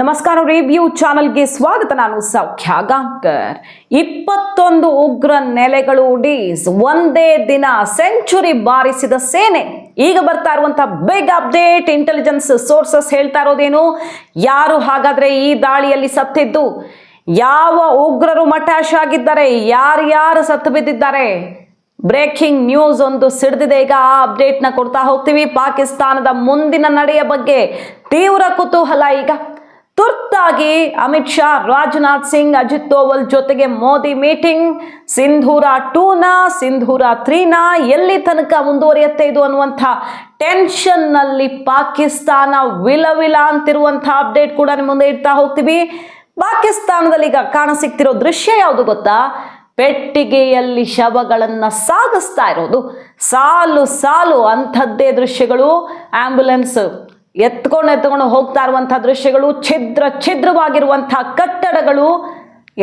ನಮಸ್ಕಾರ ರಿವ್ಯೂ ಚಾನಲ್ಗೆ ಸ್ವಾಗತ. ನಾನು ಸೌಖ್ಯ ಗಾಂಕರ್ ಇಪ್ಪತ್ತೊಂದು ಉಗ್ರ ನೆಲೆಗಳು ಡೀಸ್ ಒಂದೇ ದಿನ ಸೆಂಚುರಿ ಬಾರಿಸಿದ ಸೇನೆ. ಈಗ ಬರ್ತಾ ಇರುವಂತಹ ಬಿಗ್ ಅಪ್ಡೇಟ್ ಇಂಟೆಲಿಜೆನ್ಸ್ ಸೋರ್ಸಸ್ ಹೇಳ್ತಾ ಇರೋದೇನು? ಯಾರು ಹಾಗಾದ್ರೆ ಈ ದಾಳಿಯಲ್ಲಿ ಸತ್ತಿದ್ದು? ಯಾವ ಉಗ್ರರು ಮಟಾಶ್ ಆಗಿದ್ದಾರೆ? ಯಾರ್ಯಾರು ಸತ್ತು ಬಿದ್ದಿದ್ದಾರೆ? ಬ್ರೇಕಿಂಗ್ ನ್ಯೂಸ್ ಒಂದು ಸಿಡಿದಿದೆ. ಈಗ ಆ ಅಪ್ಡೇಟ್ನ ಕೊಡ್ತಾ ಹೋಗ್ತೀವಿ. ಪಾಕಿಸ್ತಾನದ ಮುಂದಿನ ನಡೆಯ ಬಗ್ಗೆ ತೀವ್ರ ಕುತೂಹಲ ಈಗ. ತುರ್ತಾಗಿ ಅಮಿತ್ ಶಾ, ರಾಜನಾಥ್ ಸಿಂಗ್, ಅಜಿತ್ ದೋವಲ್ ಜೊತೆಗೆ ಮೋದಿ ಮೀಟಿಂಗ್, ಸಿಂಧೂರ ಟೂನಾ, ಸಿಂಧೂರ ತ್ರೀನಾ, ಎಲ್ಲಿ ತನಕ ಮುಂದುವರಿಯುತ್ತೆ ಇದು ಅನ್ನುವಂಥ ಟೆನ್ಷನ್ನಲ್ಲಿ ಪಾಕಿಸ್ತಾನ ವಿಲ ವಿಲ ಅಂತಿರುವಂಥ ಅಪ್ಡೇಟ್ ಕೂಡ ನಿಮ್ಮ ಮುಂದೆ ಇಡ್ತಾ ಹೋಗ್ತೀವಿ. ಪಾಕಿಸ್ತಾನದಲ್ಲಿ ಈಗ ಕಾಣಸಿಗ್ತಿರೋ ದೃಶ್ಯ ಯಾವುದು ಗೊತ್ತಾ? ಪೆಟ್ಟಿಗೆಯಲ್ಲಿ ಶವಗಳನ್ನು ಸಾಗಿಸ್ತಾ ಇರೋದು. ಸಾಲು ಸಾಲು ಅಂಥದ್ದೇ ದೃಶ್ಯಗಳು. ಆಂಬ್ಯುಲೆನ್ಸ್ ಎತ್ಕೊಂಡು ಎತ್ಕೊಂಡು ಹೋಗ್ತಾ ಇರುವಂಥ ದೃಶ್ಯಗಳು, ಛಿದ್ರ ಛಿದ್ರವಾಗಿರುವಂಥ ಕಟ್ಟಡಗಳು,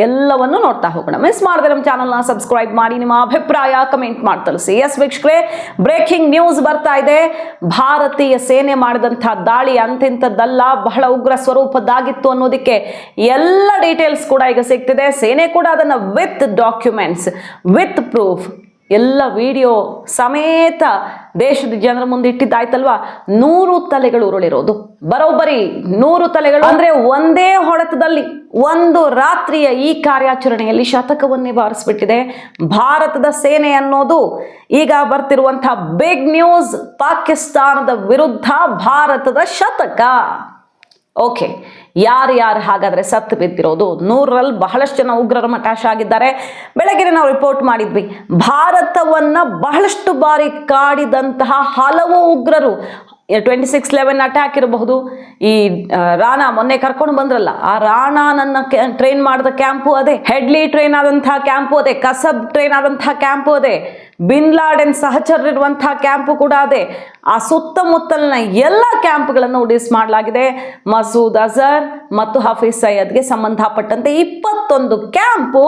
ಎಲ್ಲವನ್ನು ನೋಡ್ತಾ ಹೋಗೋಣ. ಮಿಸ್ ಮಾಡಿದ್ರೆ ನಮ್ಮ ಚಾನಲ್ನ ಸಬ್ಸ್ಕ್ರೈಬ್ ಮಾಡಿ, ನಿಮ್ಮ ಅಭಿಪ್ರಾಯ ಕಮೆಂಟ್ ಮಾಡಿ ತಿಳಿಸಿ. ಎಸ್ ವೀಕ್ಷಕರೇ ಬ್ರೇಕಿಂಗ್ ನ್ಯೂಸ್ ಬರ್ತಾ ಇದೆ. ಭಾರತೀಯ ಸೇನೆ ಮಾಡಿದಂಥ ದಾಳಿ ಅಂತಿಂಥದ್ದಲ್ಲ, ಬಹಳ ಉಗ್ರ ಸ್ವರೂಪದ್ದಾಗಿತ್ತು ಅನ್ನೋದಕ್ಕೆ ಎಲ್ಲ ಡೀಟೇಲ್ಸ್ ಕೂಡ ಈಗ ಸಿಗ್ತಿದೆ. ಸೇನೆ ಕೂಡ ಅದನ್ನು ವಿತ್ ಡಾಕ್ಯುಮೆಂಟ್ಸ್ ವಿತ್ ಪ್ರೂಫ್ ಎಲ್ಲ ವಿಡಿಯೋ ಸಮೇತ ದೇಶದ ಜನರ ಮುಂದೆ ಇಟ್ಟಿದ್ದಾಯ್ತಲ್ವಾ? ನೂರು ತಲೆಗಳು ಉರುಳಿರೋದು. ಬರೋಬ್ಬರಿ ನೂರು ತಲೆಗಳು ಅಂದ್ರೆ ಒಂದೇ ಹೊಡೆತದಲ್ಲಿ ಒಂದು ರಾತ್ರಿಯ ಈ ಕಾರ್ಯಾಚರಣೆಯಲ್ಲಿ ಶತಕವನ್ನೇ ಬಾರಿಸ್ಬಿಟ್ಟಿದೆ ಭಾರತದ ಸೇನೆ ಅನ್ನೋದು ಈಗ ಬರ್ತಿರುವಂತಹ ಬಿಗ್ ನ್ಯೂಸ್ ಪಾಕಿಸ್ತಾನದ ವಿರುದ್ಧ ಭಾರತದ ಶತಕ. ಓಕೆ ಯಾರು ಯಾರು ಹಾಗಾದ್ರೆ ಸತ್ತು ಬಿದ್ದಿರೋದು? ನೂರರಲ್ಲಿ ಬಹಳಷ್ಟು ಜನ ಉಗ್ರರ ಮಟಾಶ ಆಗಿದ್ದಾರೆ. ಬೆಳಗ್ಗೆ ನಾವು ರಿಪೋರ್ಟ್ ಮಾಡಿದ್ವಿ. ಭಾರತವನ್ನ ಬಹಳಷ್ಟು ಬಾರಿ ಕಾಡಿದಂತಹ ಹಲವು ಉಗ್ರರು. ಟ್ವೆಂಟಿ ಸಿಕ್ಸ್ ಲೆವೆನ್ ಅಟ್ಯಾಕ್ ಇರಬಹುದು. ಈ ರಾಣಾ ಮೊನ್ನೆ ಕರ್ಕೊಂಡು ಬಂದ್ರಲ್ಲ. ಆ ರಾಣಾ ನನ್ನ ಟ್ರೈನ್ ಮಾಡಿದ ಕ್ಯಾಂಪು ಅದೇ. ಹೆಡ್ಲಿ ಟ್ರೈನ್ ಆದಂತಹ ಕ್ಯಾಂಪು ಅದೇ. ಕಸಬ್ ಟ್ರೈನ್ ಆದಂತಹ ಕ್ಯಾಂಪು ಅದೇ. ಬಿನ್ ಲಾಡೆನ್ ಸಹಚರರಿರುವಂತಹ ಕ್ಯಾಂಪು ಕೂಡ ಅದೇ. ಆ ಸುತ್ತಮುತ್ತಲಿನ ಎಲ್ಲ ಕ್ಯಾಂಪ್ಗಳನ್ನು ಉಡಿಸ್ ಮಾಡಲಾಗಿದೆ. ಮಸೂದ್ ಅಜರ್ ಮತ್ತು ಹಫೀಜ್ ಸೈಯದ್ಗೆ ಸಂಬಂಧಪಟ್ಟಂತೆ ಇಪ್ಪತ್ತೊಂದು ಕ್ಯಾಂಪು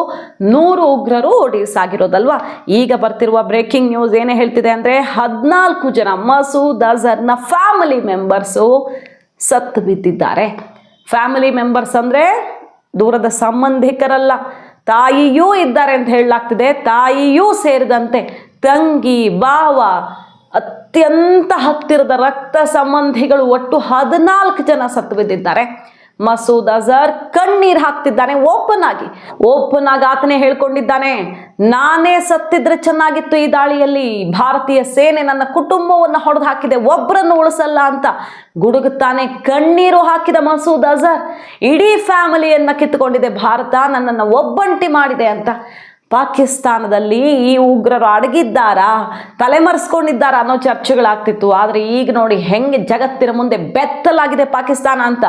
ನೂರು ಉಗ್ರರು ಒಡಿಸ್ ಆಗಿರೋದಲ್ವಾ? ಈಗ ಬರ್ತಿರುವ ಬ್ರೇಕಿಂಗ್ ನ್ಯೂಸ್ ಏನೇ ಹೇಳ್ತಿದೆ ಅಂದರೆ ಹದಿನಾಲ್ಕು ಜನ ಮಸೂದ್ ಅಜರ್ನ ಫ್ಯಾಮಿಲಿ ಮೆಂಬರ್ಸು ಸತ್ತು ಬಿದ್ದಿದ್ದಾರೆ. ಫ್ಯಾಮಿಲಿ ಮೆಂಬರ್ಸ್ ಅಂದರೆ ದೂರದ ಸಂಬಂಧಿಕರಲ್ಲ. ತಾಯಿಯೂ ಇದ್ದಾರೆ ಅಂತ ಹೇಳಲಾಗ್ತಿದೆ. ತಾಯಿಯೂ ಸೇರಿದಂತೆ ತಂಗಿ ಬಾವ ಅತ್ಯಂತ ಹತ್ತಿರದ ರಕ್ತ ಸಂಬಂಧಿಗಳು ಒಟ್ಟು ಹದಿನಾಲ್ಕು ಜನ ಸತ್ತು ಬಿದ್ದಿದ್ದಾರೆ. ಮಸೂದ್ ಅಜರ್ ಕಣ್ಣೀರು ಹಾಕ್ತಿದ್ದಾನೆ, ಓಪನ್ ಆಗಿ. ಓಪನ್ ಆಗಿ ಆತನೇ ಹೇಳ್ಕೊಂಡಿದ್ದಾನೆ, ನಾನೇ ಸತ್ತಿದ್ರೆ ಚೆನ್ನಾಗಿತ್ತು ಈ ದಾಳಿಯಲ್ಲಿ. ಭಾರತೀಯ ಸೇನೆ ನನ್ನ ಕುಟುಂಬವನ್ನು ಹೊಡೆದು ಹಾಕಿದೆ ಒಬ್ಬರನ್ನು ಉಳಿಸಲ್ಲ ಅಂತ ಗುಡುಗುತ್ತಾನೆ, ಕಣ್ಣೀರು ಹಾಕಿದ ಮಸೂದ್ ಅಜರ್. ಇಡೀ ಫ್ಯಾಮಿಲಿಯನ್ನ ಕಿತ್ತುಕೊಂಡಿದೆ ಭಾರತ ನನ್ನನ್ನು ಒಬ್ಬಂಟಿ ಮಾಡಿದೆ ಅಂತ. ಪಾಕಿಸ್ತಾನದಲ್ಲಿ ಈ ಉಗ್ರರು ಅಡಗಿದ್ದಾರಾ, ತಲೆಮರೆಸ್ಕೊಂಡಿದ್ದಾರಾ ಅನ್ನೋ ಚರ್ಚೆಗಳಾಗ್ತಿತ್ತು. ಆದರೆ ಈಗ ನೋಡಿ ಹೆಂಗೆ ಜಗತ್ತಿನ ಮುಂದೆ ಬೆತ್ತಲಾಗಿದೆ ಪಾಕಿಸ್ತಾನ ಅಂತ.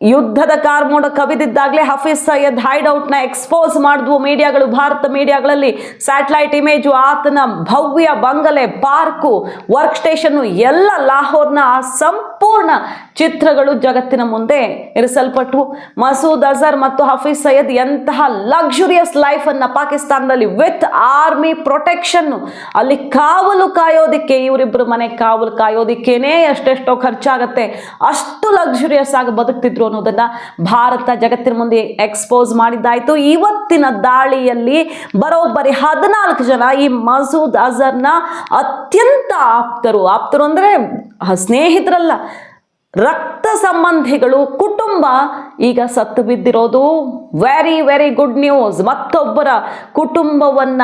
ಯುದ್ಧದ ಕಾರ್ಮೋಡ ಕವಿದಿದ್ದಾಗಲೇ ಹಫೀಸ್ ಸೈಯದ್ ಹೈಡ್ಔಟ್ನ ಎಕ್ಸ್ಪೋಸ್ ಮಾಡಿದ್ವು ಮೀಡಿಯಾಗಳು. ಭಾರತ ಮೀಡಿಯಾಗಳಲ್ಲಿ ಸ್ಯಾಟಲೈಟ್ ಇಮೇಜು, ಆತನ ಭವ್ಯ ಬಂಗಲೆ, ಪಾರ್ಕು ವರ್ಕ್ ಸ್ಟೇಷನ್ನು ಎಲ್ಲ ಲಾಹೋರ್ನ ಆ ಸಂಪೂರ್ಣ ಚಿತ್ರಗಳು ಜಗತ್ತಿನ ಮುಂದೆ ಇರಿಸಲ್ಪಟ್ಟವು ಮಸೂದ್ ಅಜರ್ ಮತ್ತು ಹಫೀಸ್ ಸೈಯದ್ ಎಂತಹ ಲಕ್ಸುರಿಯಸ್ ಲೈಫನ್ನು ಪಾಕಿಸ್ತಾನದಲ್ಲಿ ವಿತ್ ಆರ್ಮಿ ಪ್ರೊಟೆಕ್ಷನ್ನು ಅಲ್ಲಿ ಕಾವಲು ಕಾಯೋದಿಕ್ಕೆ ಇವರಿಬ್ಬರು ಮನೆ ಕಾವಲು ಕಾಯೋದಿಕ್ಕೇನೆ ಎಷ್ಟೆಷ್ಟೋ ಖರ್ಚಾಗತ್ತೆ, ಅಷ್ಟು ಲಕ್ಸುರಿಯಸ್ ಆಗಿ ಬದುಕ್ತಿದ್ರು ಅನ್ನೋದನ್ನ ಭಾರತ ಜಗತ್ತಿನ ಮುಂದೆ ಎಕ್ಸ್ಪೋಸ್ ಮಾಡಿದ್ದಾಯ್ತು. ಇವತ್ತಿನ ದಾಳಿಯಲ್ಲಿ ಬರೋಬ್ಬರಿ ಹದಿನಾಲ್ಕು ಜನ ಈ ಮಸೂದ್ ಅಜರ್ನ ಅತ್ಯಂತ ಆಪ್ತರು. ಆಪ್ತರು ಅಂದ್ರೆ ಸ್ನೇಹಿತರಲ್ಲ. ರಕ್ತ ಸಂಬಂಧಿಗಳು, ಕುಟುಂಬ, ಈಗ ಸತ್ತು ಬಿದ್ದಿರೋದು. ವೆರಿ ವೆರಿ ಗುಡ್ ನ್ಯೂಸ್ ಮತ್ತೊಬ್ಬರ ಕುಟುಂಬವನ್ನ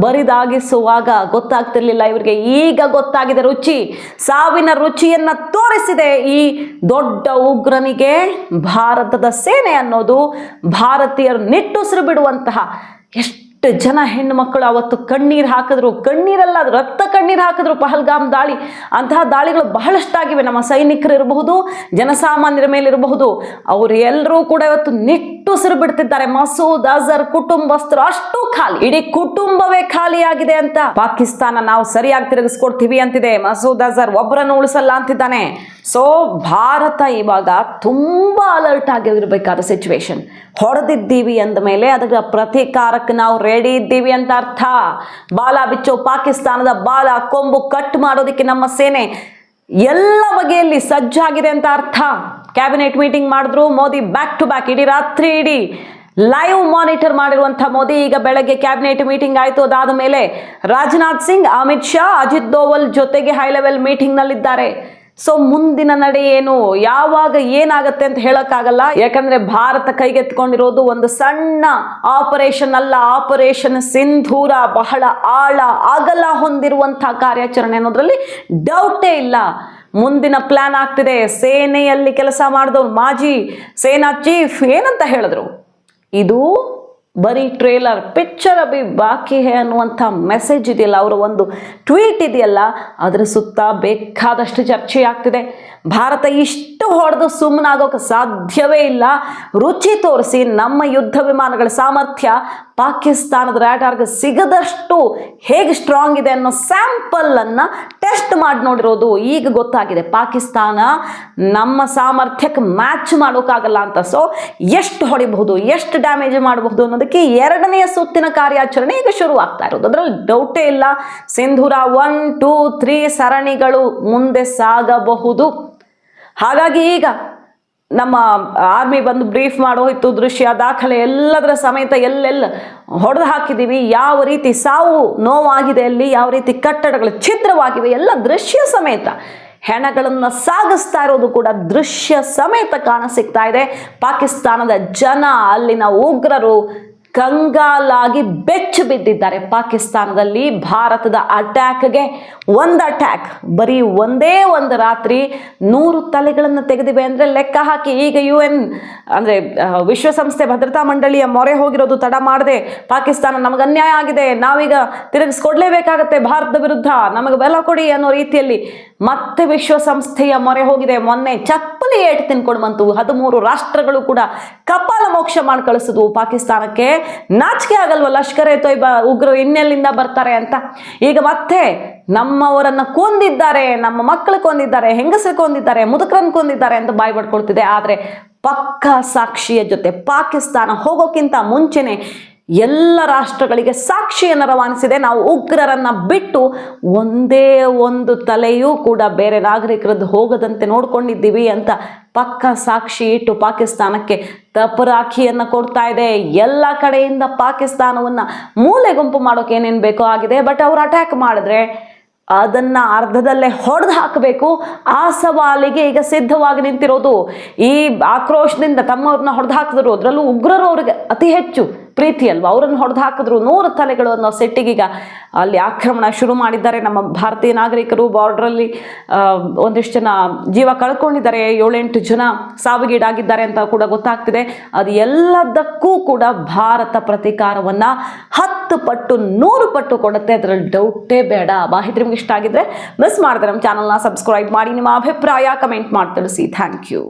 ಬರಿದಾಗಿಸುವಾಗ ಗೊತ್ತಾಗ್ತಿರ್ಲಿಲ್ಲ ಇವರಿಗೆ. ಈಗ ಗೊತ್ತಾಗಿದೆ ರುಚಿ. ಸಾವಿನ ರುಚಿಯನ್ನ ತೋರಿಸಿದೆ ಈ ದೊಡ್ಡ ಉಗ್ರನಿಗೆ. ಭಾರತದ ಸೇನೆ ಅನ್ನೋದು ಭಾರತೀಯರು ನಿಟ್ಟುಸಿರು ಬಿಡುವಂತಹ ಎಷ್ಟು ಜನ ಹೆಣ್ಣು ಮಕ್ಕಳು ಅವತ್ತು ಕಣ್ಣೀರು ಹಾಕಿದ್ರು? ಕಣ್ಣೀರಲ್ಲ, ರಕ್ತ ಕಣ್ಣೀರು ಹಾಕಿದ್ರು ಪಹಲ್ಗಾಮ್ ದಾಳಿ. ಅಂತಹ ದಾಳಿಗಳು ಬಹಳಷ್ಟಾಗಿವೆ. ನಮ್ಮ ಸೈನಿಕರು ಇರಬಹುದು, ಜನಸಾಮಾನ್ಯರ ಮೇಲೆ ಇರಬಹುದು. ಅವರು ಎಲ್ಲರೂ ಕೂಡ ಇವತ್ತು ನಿಟ್ಟುಸಿರು ಬಿಡ್ತಿದ್ದಾರೆ. ಮಸೂದ್ ಅಜರ್ ಕುಟುಂಬಸ್ಥರು ಅಷ್ಟು ಖಾಲಿ, ಇಡೀ ಕುಟುಂಬವೇ ಖಾಲಿಯಾಗಿದೆ ಅಂತ ಪಾಕಿಸ್ತಾನ ನಾವು ಸರಿಯಾಗಿ ತಿರುಗಿಸ್ಕೊಡ್ತೀವಿ ಅಂತಿದೆ. ಮಸೂದ್ ಅಜರ್ ಒಬ್ಬರನ್ನು ಉಳಿಸಲ್ಲ ಅಂತಿದ್ದಾನೆ. ಸೊ ಭಾರತ ಇವಾಗ ತುಂಬಾ ಅಲರ್ಟ್ ಆಗಿರಬೇಕಾದ ಸಿಚುವೇಶನ್ ಹೊಡೆದಿದ್ದೀವಿ ಅಂದ ಮೇಲೆ ಅದರ ಪ್ರತೀಕಾರಕ್ಕೆ ನಾವು ರೆಡಿ ಇದ್ದೀವಿ ಅಂತ ಅರ್ಥ. ಬಾಲ ಬಿಚ್ಚೋ, ಪಾಕಿಸ್ತಾನದ ಬಾಲ ಕೊಂಬು ಕಟ್ ಮಾಡೋದಕ್ಕೆ ನಮ್ಮ ಸೇನೆ ಎಲ್ಲ ಬಗೆಯಲ್ಲಿ ಸಜ್ಜಾಗಿದೆ ಅಂತ ಅರ್ಥ. ಕ್ಯಾಬಿನೆಟ್ ಮೀಟಿಂಗ್ ಮಾಡಿದ್ರು. ಮೋದಿ ಬ್ಯಾಕ್ ಟು ಬ್ಯಾಕ್ ಇಡೀ ರಾತ್ರಿ ಇಡೀ ಲೈವ್ ಮಾನಿಟರ್ ಮಾಡಿರುವಂಥ ಮೋದಿ ಈಗ ಬೆಳಗ್ಗೆ ಕ್ಯಾಬಿನೆಟ್ ಮೀಟಿಂಗ್ ಆಯಿತು. ಅದಾದ ಮೇಲೆ ರಾಜನಾಥ್ ಸಿಂಗ್, ಅಮಿತ್ ಶಾ, ಅಜಿತ್ ದೋವಲ್ ಜೊತೆಗೆ ಹೈ ಲೆವೆಲ್ ಮೀಟಿಂಗ್ನಲ್ಲಿದ್ದಾರೆ ಸೊ ಮುಂದಿನ ನಡೆ ಏನು? ಯಾವಾಗ ಏನಾಗತ್ತೆ ಅಂತ ಹೇಳೋಕ್ಕಾಗಲ್ಲ. ಯಾಕಂದ್ರೆ ಭಾರತ ಕೈಗೆತ್ಕೊಂಡಿರೋದು ಒಂದು ಸಣ್ಣ ಆಪರೇಷನ್ ಅಲ್ಲ. ಆಪರೇಷನ್ ಸಿಂಧೂರ ಬಹಳ ಆಳ, ಅಗಲ ಹೊಂದಿರುವಂತಹ ಕಾರ್ಯಾಚರಣೆ ಅನ್ನೋದ್ರಲ್ಲಿ ಡೌಟೇ ಇಲ್ಲ. ಮುಂದಿನ ಪ್ಲಾನ್ ಆಗ್ತಿದೆ. ಸೇನೆಯಲ್ಲಿ ಕೆಲಸ ಮಾಡಿದವ್ರು ಮಾಜಿ ಸೇನಾ ಚೀಫ್ ಏನಂತ ಹೇಳಿದ್ರು? ಇದು ಬರೀ ಟ್ರೇಲರ್ ಪಿಕ್ಚರ್ ಅಭಿ ಬಾಕಿ ಹೇ ಅನ್ನುವಂಥ ಮೆಸೇಜ್ ಇದೆಯಲ್ಲ, ಅವರ ಒಂದು ಟ್ವೀಟ್ ಇದೆಯಲ್ಲ, ಅದರ ಸುತ್ತ ಬೇಕಾದಷ್ಟು ಚರ್ಚೆ ಆಗ್ತಿದೆ. ಭಾರತ ಇಷ್ಟು ಹೊಡೆದು ಸುಮ್ಮನಾಗೋಕೆ ಸಾಧ್ಯವೇ ಇಲ್ಲ. ರುಚಿ ತೋರಿಸಿ ನಮ್ಮ ಯುದ್ಧ ವಿಮಾನಗಳ ಸಾಮರ್ಥ್ಯ ಪಾಕಿಸ್ತಾನದ ರ್ಯಾಡಾರ್ಗೆ ಸಿಗದಷ್ಟು ಹೇಗೆ ಸ್ಟ್ರಾಂಗ್ ಇದೆ ಅನ್ನೋ ಸ್ಯಾಂಪಲನ್ನು ಟೆಸ್ಟ್ ಮಾಡಿ ನೋಡಿರೋದು ಈಗ ಗೊತ್ತಾಗಿದೆ. ಪಾಕಿಸ್ತಾನ ನಮ್ಮ ಸಾಮರ್ಥ್ಯಕ್ಕೆ ಮ್ಯಾಚ್ ಮಾಡೋಕ್ಕಾಗಲ್ಲ ಅಂತ. ಸೊ ಎಷ್ಟು ಹೊಡಿಬಹುದು, ಎಷ್ಟು ಡ್ಯಾಮೇಜ್ ಮಾಡಬಹುದು ಅನ್ನೋದಕ್ಕೆ ಎರಡನೆಯ ಸುತ್ತಿನ ಕಾರ್ಯಾಚರಣೆ ಈಗ ಶುರು ಆಗ್ತಾ ಇರೋದು. ಅದರಲ್ಲಿ ಡೌಟೇ ಇಲ್ಲ. ಸಿಂಧೂರ ಒನ್ ಟೂ ತ್ರೀ ಸರಣಿಗಳು ಮುಂದೆ ಸಾಗಬಹುದು. ಹಾಗಾಗಿ ಈಗ ನಮ್ಮ ಆರ್ಮಿ ಬಂದು ಬ್ರೀಫ್ ಮಾಡೋಯ್ತು ದೃಶ್ಯ, ದಾಖಲೆ ಎಲ್ಲದರ ಸಮೇತ ಎಲ್ಲೆಲ್ಲ ಹೊಡೆದು ಹಾಕಿದ್ದೀವಿ. ಯಾವ ರೀತಿ ಸಾವು ನೋವಾಗಿದೆ ಅಲ್ಲಿ, ಯಾವ ರೀತಿ ಕಟ್ಟಡಗಳು ಛಿದ್ರವಾಗಿವೆ, ಎಲ್ಲ ದೃಶ್ಯ ಸಮೇತ. ಹೆಣಗಳನ್ನು ಸಾಗಿಸ್ತಾ ಇರೋದು ಕೂಡ ದೃಶ್ಯ ಸಮೇತ ಕಾಣ ಸಿಗ್ತಾ ಇದೆ. ಪಾಕಿಸ್ತಾನದ ಜನ, ಅಲ್ಲಿನ ಉಗ್ರರು ಕಂಗಾಲಾಗಿ ಬೆಚ್ಚು ಬಿದ್ದಿದ್ದಾರೆ. ಪಾಕಿಸ್ತಾನದಲ್ಲಿ ಭಾರತದ ಅಟ್ಯಾಕ್ಗೆ ಒಂದು ಅಟ್ಯಾಕ್. ಬರೀ ಒಂದೇ ಒಂದು ರಾತ್ರಿ ನೂರು ತಲೆಗಳನ್ನು ತೆಗೆದಿವೆ ಅಂದರೆ ಲೆಕ್ಕ ಹಾಕಿ ಈಗ ಯು ಎನ್ ಅಂದರೆ ವಿಶ್ವಸಂಸ್ಥೆ ಭದ್ರತಾ ಮಂಡಳಿಯ ಮೊರೆ ಹೋಗಿರೋದು ತಡ ಮಾಡದೆ ಪಾಕಿಸ್ತಾನ ನಮಗೆ ಅನ್ಯಾಯ ಆಗಿದೆ. ನಾವೀಗ ತಿರುಗಿಸ್ಕೊಡ್ಲೇಬೇಕಾಗತ್ತೆ ಭಾರತದ ವಿರುದ್ಧ. ನಮಗೆ ಬೆಲ ಕೊಡಿ ಅನ್ನೋ ರೀತಿಯಲ್ಲಿ ಮತ್ತೆ ವಿಶ್ವಸಂಸ್ಥೆಯ ಮೊರೆ ಹೋಗಿದೆ. ಮೊನ್ನೆ ಚಪ್ಪಲಿ ಏಟು ತಿನ್ಕೊಂಡು ಬಂತು. ಹದಿಮೂರು ರಾಷ್ಟ್ರಗಳು ಕೂಡ ಕಪಾಲ ಮೋಕ್ಷ ಮಾಡಿ ಕಳಿಸಿದ್ವು ಪಾಕಿಸ್ತಾನಕ್ಕೆ. ನಾಚಿಕೆ ಆಗಲ್ವ ಲಷ್ಕರ್ ಎ ಉಗ್ರರು ಇನ್ನೆಲ್ಲಿಂದ ಬರ್ತಾರೆ ಅಂತ? ಈಗ ಮತ್ತೆ ನಮ್ಮವರನ್ನ ಕೊಂದಿದ್ದಾರೆ, ನಮ್ಮ ಮಕ್ಕಳು ಕೊಂದಿದ್ದಾರೆ, ಹೆಂಗಸರು ಕೊಂದಿದ್ದಾರೆ, ಮುದುಕರನ್ನು ಕೊಂದಿದ್ದಾರೆ ಅಂತ ಬಾಯಿ ಪಡ್ಕೊಳ್ತಿದೆ ಆದರೆ ಪಕ್ಕಾ ಸಾಕ್ಷಿಯ ಜೊತೆ ಪಾಕಿಸ್ತಾನ ಹೋಗೋಕ್ಕಿಂತ ಮುಂಚೆನೆ ಎಲ್ಲ ರಾಷ್ಟ್ರಗಳಿಗೆ ಸಾಕ್ಷಿಯನ್ನು ರವಾನಿಸಿದೆ. ನಾವು ಉಗ್ರರನ್ನ ಬಿಟ್ಟು ಒಂದೇ ಒಂದು ತಲೆಯೂ ಕೂಡ ಬೇರೆ ನಾಗರಿಕರದ್ದು ಹೋಗದಂತೆ ನೋಡ್ಕೊಂಡಿದ್ದೀವಿ ಅಂತ ಪಕ್ಕ ಸಾಕ್ಷಿ ಇಟ್ಟು ಪಾಕಿಸ್ತಾನಕ್ಕೆ ತಪರಾಖಿಯನ್ನು ಕೊಡ್ತಾ ಇದೆ. ಎಲ್ಲ ಕಡೆಯಿಂದ ಪಾಕಿಸ್ತಾನವನ್ನು ಮೂಲೆ ಗುಂಪು ಮಾಡೋಕೆ ಏನೇನು ಬೇಕೋ ಆಗಿದೆ. ಬಟ್ ಅವರು ಅಟ್ಯಾಕ್ ಮಾಡಿದ್ರೆ ಅದನ್ನ ಅರ್ಧದಲ್ಲೇ ಹೊಡೆದು ಹಾಕಬೇಕು. ಆ ಸವಾಲಿಗೆ ಈಗ ಸಿದ್ಧವಾಗಿ ನಿಂತಿರೋದು ಈ ಆಕ್ರೋಶದಿಂದ ತಮ್ಮವ್ರನ್ನ ಹೊಡೆದು ಹಾಕಿದ್ರು. ಅದರಲ್ಲೂ ಉಗ್ರರು ಅವ್ರಿಗೆ ಅತಿ ಹೆಚ್ಚು ಪ್ರೀತಿ ಅಲ್ವಾ? ಅವರನ್ನು ಹೊಡೆದು ಹಾಕಿದ್ರು ನೂರು ತಲೆಗಳು ಅನ್ನೋ ಸೆಟ್ಟಿಗೀಗ ಅಲ್ಲಿ ಆಕ್ರಮಣ ಶುರು ಮಾಡಿದ್ದಾರೆ. ನಮ್ಮ ಭಾರತೀಯ ನಾಗರಿಕರು ಬಾರ್ಡ್ರಲ್ಲಿ ಒಂದಿಷ್ಟು ಜನ ಜೀವ ಕಳ್ಕೊಂಡಿದ್ದಾರೆ. ಏಳೆಂಟು ಜನ ಸಾವಿಗೀಡಾಗಿದ್ದಾರೆ ಅಂತ ಕೂಡ ಗೊತ್ತಾಗ್ತಿದೆ. ಅದು ಎಲ್ಲದಕ್ಕೂ ಕೂಡ ಭಾರತ ಪ್ರತೀಕಾರವನ್ನು ಹತ್ತು ಪಟ್ಟು, ನೂರು ಪಟ್ಟು ಕೊಡುತ್ತೆ. ಅದರಲ್ಲಿ ಡೌಟೇ ಬೇಡ. ಮಾಹಿತಿ ನಿಮ್ಗೆ ಇಷ್ಟ ಆಗಿದ್ರೆ ಮಿಸ್ ಮಾಡಿದ್ರೆ ನಮ್ಮ ಚಾನಲ್ನ ಸಬ್ಸ್ಕ್ರೈಬ್ ಮಾಡಿ. ನಿಮ್ಮ ಅಭಿಪ್ರಾಯ ಕಮೆಂಟ್ ಮಾಡಿ ತಿಳಿಸಿ. Thank you